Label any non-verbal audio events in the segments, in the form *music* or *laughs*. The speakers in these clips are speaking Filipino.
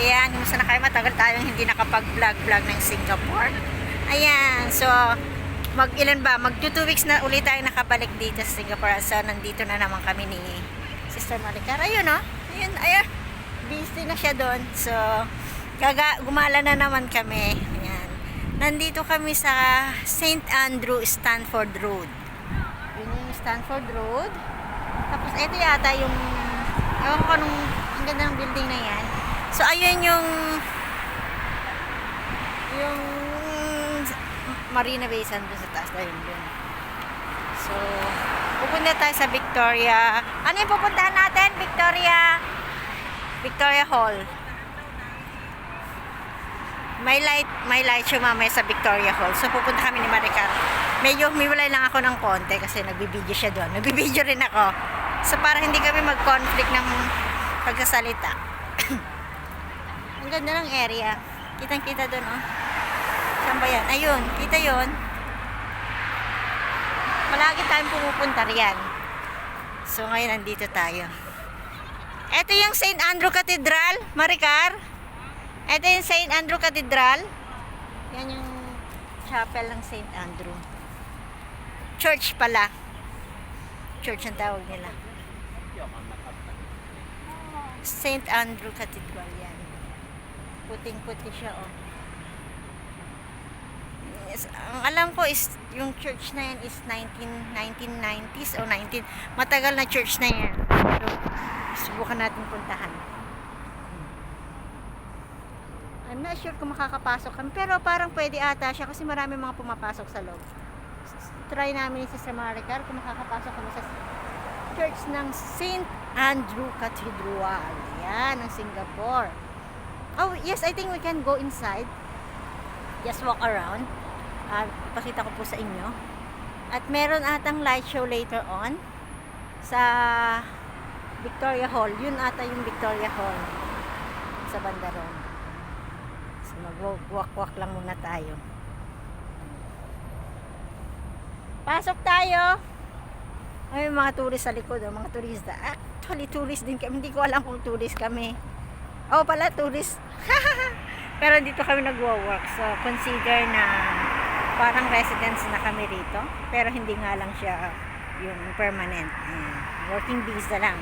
Ayan, kumusta na kayo? Matagal tayong hindi nakapag-vlog-vlog ng Singapore. Ayan, so mag ilan ba? Mag 2 weeks na ulit tayo nakabalik dito sa Singapore. So nandito na naman kami ni Sister Maricar. Ayun oh. Ayun, ayun. Busy na siya doon. So gaga gumala na naman kami. Ayan. Nandito kami sa St. Andrew Stanford Road. Yun yung Stanford Road. Tapos ito yata yung ewan ko nung ang ganda ng building na yan. So ayun yung yung Marina Bay Sands doon sa taas na yun dun. So pupunta tayo sa Victoria. Ano yung pupuntahan natin? Victoria Victoria Hall. May light, may light show mamaya sa Victoria Hall. So pupunta kami ni Maricar. Medyo humiwalay lang ako ng konti kasi nagbibideo siya doon. Nagbibideo rin ako. So para hindi kami mag-conflict ng pagsasalita. Ang ganda ng area. Kitang-kita doon, oh. Saan ba yan? Ayun, kita yon. Malagi tayong pumupunta riyan. So ngayon nandito tayo. Ito yung St. Andrew Cathedral, Maricar. Ito yung St. Andrew Cathedral. Yan yung chapel ng St. Andrew. Church pala. Church ang tawag nila. St. Andrew Cathedral yan. Puting-puti siya, oh. Yes, ang alam ko is yung church na yan is 19 1990s o 19 matagal na church na yan. So, subukan natin puntahan. I'm not sure kung makakapasok kami pero parang pwede ata siya kasi marami mga pumapasok sa loob. Try namin si Sister Maricar kung makakapasok kami sa church ng St. Andrew Cathedral. Yan, ng Singapore. Oh, yes, I think we can go inside. Just walk around. At pakita ko po sa inyo. At meron atang light show later on sa Victoria Hall. Yun ata yung Victoria Hall sa banda ron. So mag-walk-walk lang muna tayo. Pasok tayo! Ay, mga tourist sa likod, oh, mga turista. Actually, tourist din kami. Hindi ko alam kung tourist kami. Oh, pala, tourist. *laughs* Pero dito kami nagwo-work. So, consider na parang residence na kami rito. Pero hindi nga lang siya yung permanent. Ayan. Working visa lang.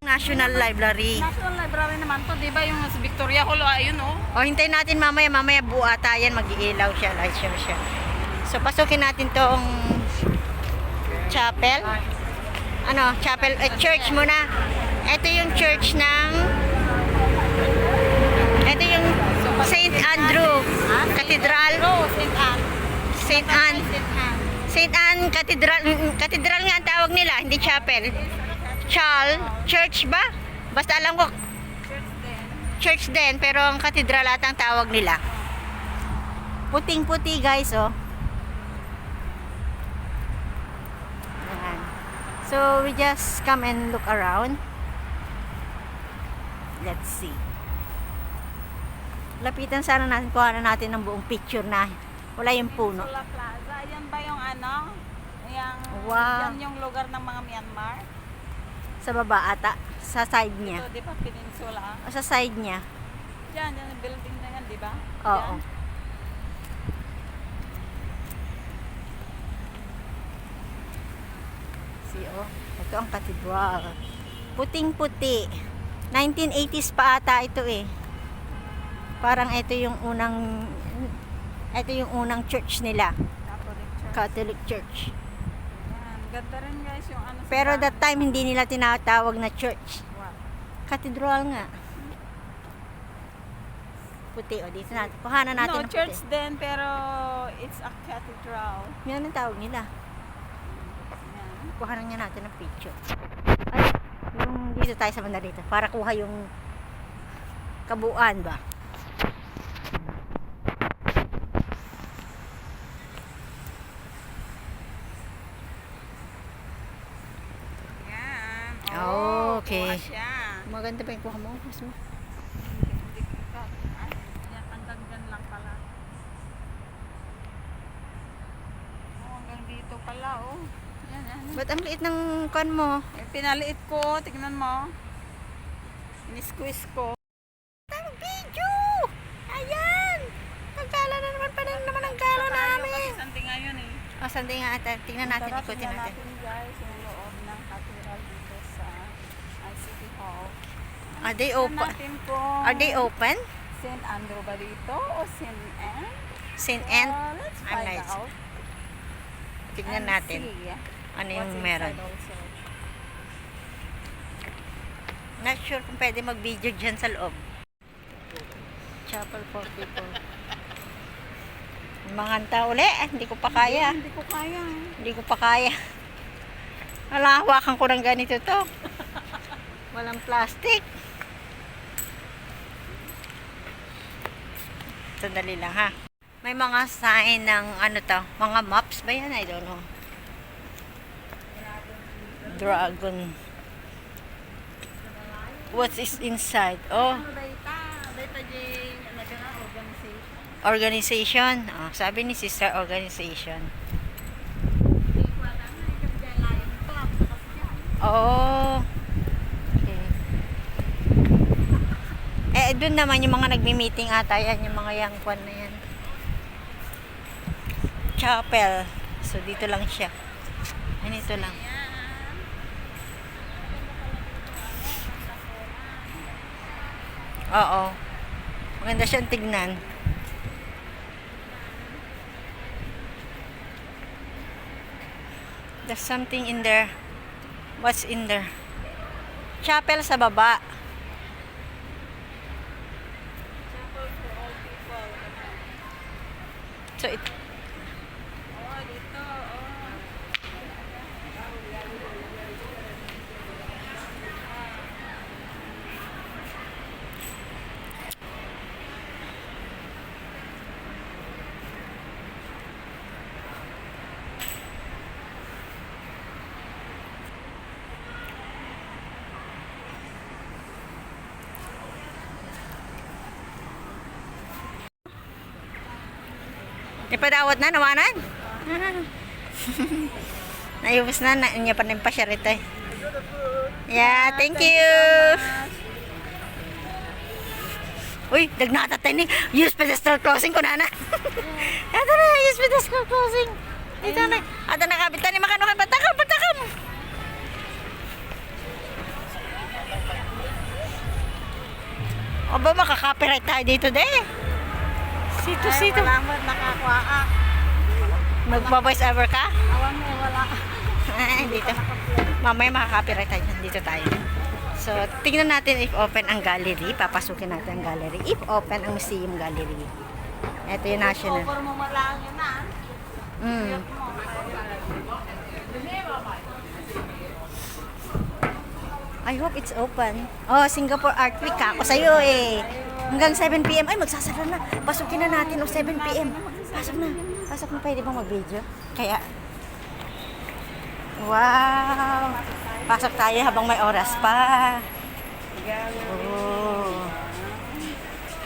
National Library. National Library naman to, di ba? Yung sa Victoria Hall, ayun oh. O, hintayin natin mamaya. Mamaya buo ata yan. Mag-iilaw siya. Light show siya. So, pasukin natin tong chapel. Ano? Chapel, eh, church muna. Ito yung church ng ito yung St. Andrew Cathedral. St. Anne. St. Anne. Cathedral. mm, Cathedral nga ang tawag nila, hindi chapel. Chal, church ba? Basta alam ko, Church din. pero ang cathedral ata ang tawag nila. Puting-puti guys, oh. Ayan. So, we just come and look around. Let's see. Lapitan sana natin, kuha na natin ng buong picture na wala yung puno. Peninsula Plaza. Yan ba yung ano? Yung, Wow. Yan yung lugar ng mga Myanmar. Sa baba ata, sa side niya. So, di ba peninsula? O sa side niya. Yan, yan yung building na yan, di ba? Oo. Yan. See, oh. Ito ang cathedral. Puting-puti. 1980s pa ata ito eh. Parang ito yung unang ito yung unang church nila. Catholic Church. Catholic Church. Yan. Ganda rin guys yung ano. Pero bahay. that time hindi nila tinatawag na church. Wow. Cathedral nga. Puti o dito natin. Kuhanan natin No, ng church puti. din, pero it's a cathedral. Yan ang tawag nila. Yan. Kuhanan nga natin ng picture. Ay, yung dito tayo sa banda dito. Para kuha yung kabuuan ba? Yan. Oh, okay. kuha siya. Maganda pa yung kuha mo. Mas mo. Lang pala. Oh, Ba't ang liit ng kan mo? Eh, pinaliit ko. Tignan mo. Ini-squeeze ko. Ang video! Ayan! Nagkala na naman pa rin naman ang gala namin. Something ngayon eh. O, oh, sandi nga ata. Tingnan natin, Tara, ikutin natin. guys yung loob ng cathedral dito sa uh, City Hall. Are they open? Are they open? St. Andrew ba dito o St. Anne? St. Anne? Uh, let's find out. Tignan natin. see Ano yung meron. Not sure kung pwede mag-video dyan sa loob. Chapel for people. Mga hanta uli. Ah, Hindi ko pa kaya. Hindi ko kaya. Hindi ko pa kaya. Wala, hawakan ko ng ganito to. Walang plastic. Sandali lang ha. May mga sign ng ano to, mga maps ba yan? I don't know. Dragon. What is inside? Oh, Ano ano organization. Oh, sabi ni sister organization. Oh. Okay. Eh, doon naman yung mga nagmi-meeting ata yan, yung mga young kwan na yan. Chapel. So, dito lang siya. Ganito lang. Yan. Oo. Maganda siyang tignan. There's something in there. What's in there? Chapel sa baba. Chapel for all people. So, it, Ipadawat na, nawanan? *laughs* Nayubos na, na niya pa rin pa siya rito eh. Yeah, thank you. Uy, dagnata tayo ni use pedestrian crossing ko nana. *laughs* Ito na, use pedestrian crossing. Ito na. Ito na kabitan ni makano kay batakam, batakam. Aba, makaka-copyright tayo dito de. Sito, sito. Wala mo nakakuha ka. Magpa-voice over ka? Awan mo, wala. *laughs* Ay, dito. Mamaya makaka-copyright tayo. Dito tayo. So, tingnan natin if open ang gallery. Papasukin natin ang gallery. If open ang museum gallery. Ito yung national. Cover mo mo lang yun ah. Mm. I hope it's open. Oh, Singapore Art Week ka. Ako sa'yo eh. Hanggang 7pm. Ay, magsasara na. Pasukin na natin o 7pm. Pasok na. Pasok na. Pwede bang mag-video? Kaya, wow. Pasok tayo habang may oras pa. Oh.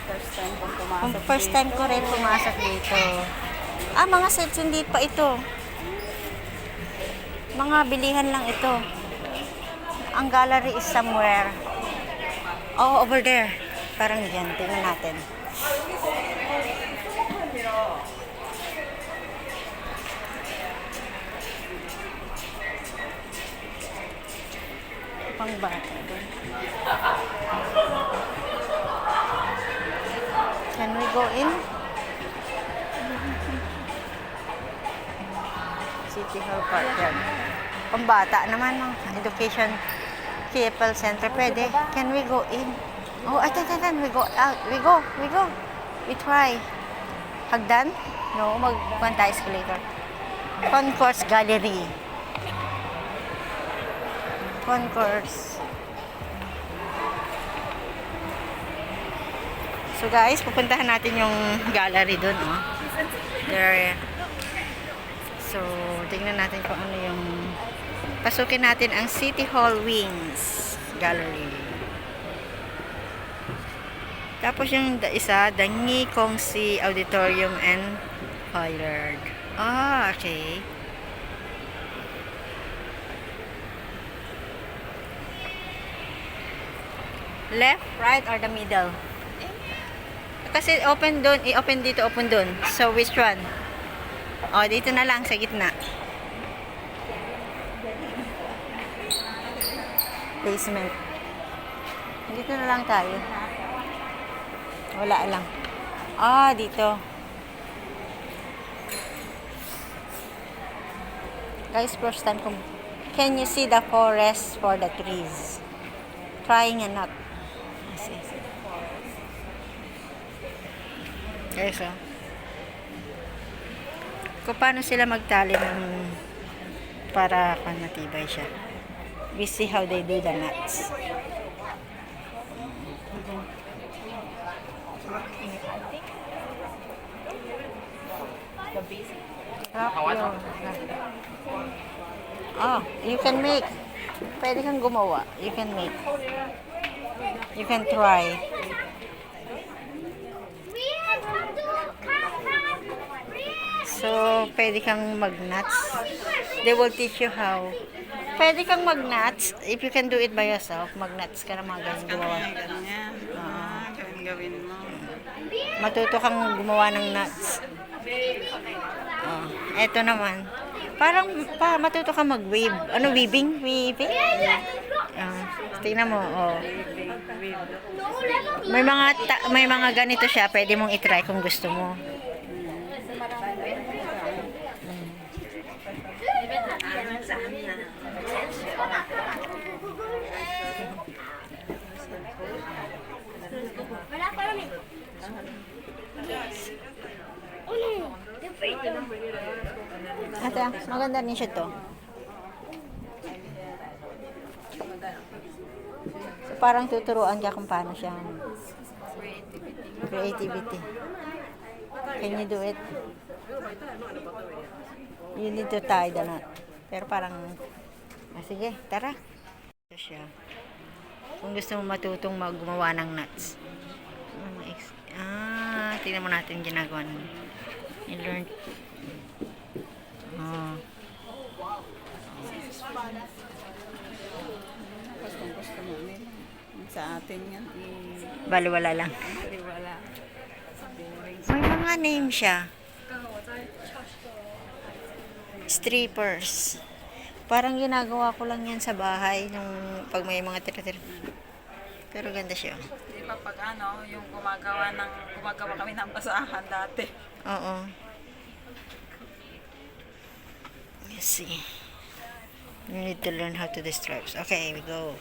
First time kong pumasok first time ko rin pumasok dito. Ah, mga sets hindi pa ito. Mga bilihan lang ito. Ang gallery is somewhere. Oh, over there. Parang dyan. Tingnan natin. Pang bata. Can we go in? City Hall Park yan. Pambata naman ng education KFL Center. Pwede. Can we go in? Oh, ay, ay, ay, we go out. We go, we go. We try. Hagdan? No, mag tayo escalator. Concourse Gallery. Concourse. So guys, pupuntahan natin yung gallery doon, oh. There. So, tingnan natin kung ano yung pasukin natin ang City Hall Wings Gallery. Tapos yung isa, Dangi Kongsi Auditorium and Hoiberg. Ah, oh, okay. Left, right, or the middle? Kasi open doon, i-open dito, open doon. So, which one? O, dito na lang sa gitna. Basement. Dito na lang tayo. Wala lang. Ah, dito. Guys, first time kong... Can you see the forest for the trees? Trying and not. Guys, oh. Kung paano sila magtali ng para kan matibay siya. We see how they do the nuts. Oh, you can make. Pwede kang gumawa. You can make. You can try. So, pwede kang mag-nuts. They will teach you how. Pwede kang mag-nuts. If you can do it by yourself, mag-nuts ka na mga ganyan gumawa. gawin gawin mo. Matuto kang gumawa ng nuts. Eto naman. Parang pa, matuto kang mag-weave. Ano, weaving? Weaving? Ah, tingnan mo, oh. May mga ta- may mga ganito siya, pwede mong i-try kung gusto mo. Ate, maganda rin siya to. So, parang tuturuan ka kung paano siya. Creativity. Can you do it? You need to tie the knot. Pero parang, ah, sige, tara. Ito siya. Kung gusto mo matutong maggumawa ng nuts. Ex- Ah, tingnan mo natin ginagawa ng Ah. Gusto mo nila. Sa atin yan, eh, Baliwala lang. siyempre wala. Boring. May mga name siya. Strippers. Parang ginagawa ko lang yan sa bahay nung pag may mga tira-tira. Pero ganda siya. Di ba pag ano, yung gumagawa ng, gumagawa kami ng basahan dati. Oo. Let's see. We need to learn how to do stripes. Okay, we go.